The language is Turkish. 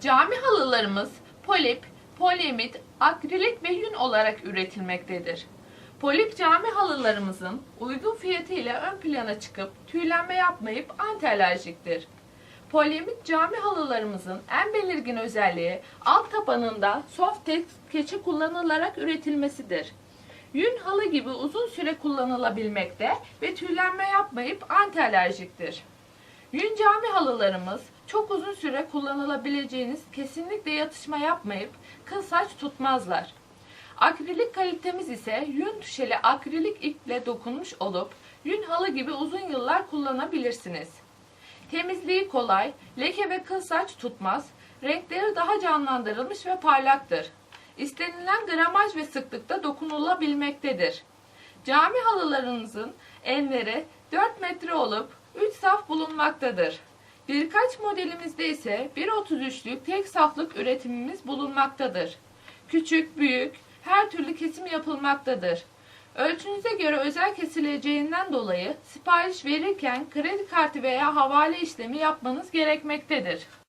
Cami halılarımız polip, poliamit, akrilik ve yün olarak üretilmektedir. Polip cami halılarımızın uygun fiyatı ile ön plana çıkıp tüylenme yapmayıp anti-alerjiktir. Poliamit cami halılarımızın en belirgin özelliği alt tabanında Softex keçi kullanılarak üretilmesidir. Yün halı gibi uzun süre kullanılabilmekte ve tüylenme yapmayıp anti-alerjiktir. Yün cami halılarımız çok uzun süre kullanılabileceğiniz kesinlikle yatışma yapmayıp kıl saç tutmazlar. Akrilik kalitemiz ise yün tüşeli akrilik iple dokunmuş olup yün halı gibi uzun yıllar kullanabilirsiniz. Temizliği kolay, leke ve kıl saç tutmaz, renkleri daha canlandırılmış ve parlaktır. İstenilen gramaj ve sıklıkta dokunulabilmektedir. Cami halılarınızın enleri 4 metre olup 3 saf bulunmaktadır. Birkaç modelimizde ise 1.33'lük tek saflık üretimimiz bulunmaktadır. Küçük, büyük, her türlü kesim yapılmaktadır. Ölçünüze göre özel kesileceğinden dolayı sipariş verirken kredi kartı veya havale işlemi yapmanız gerekmektedir.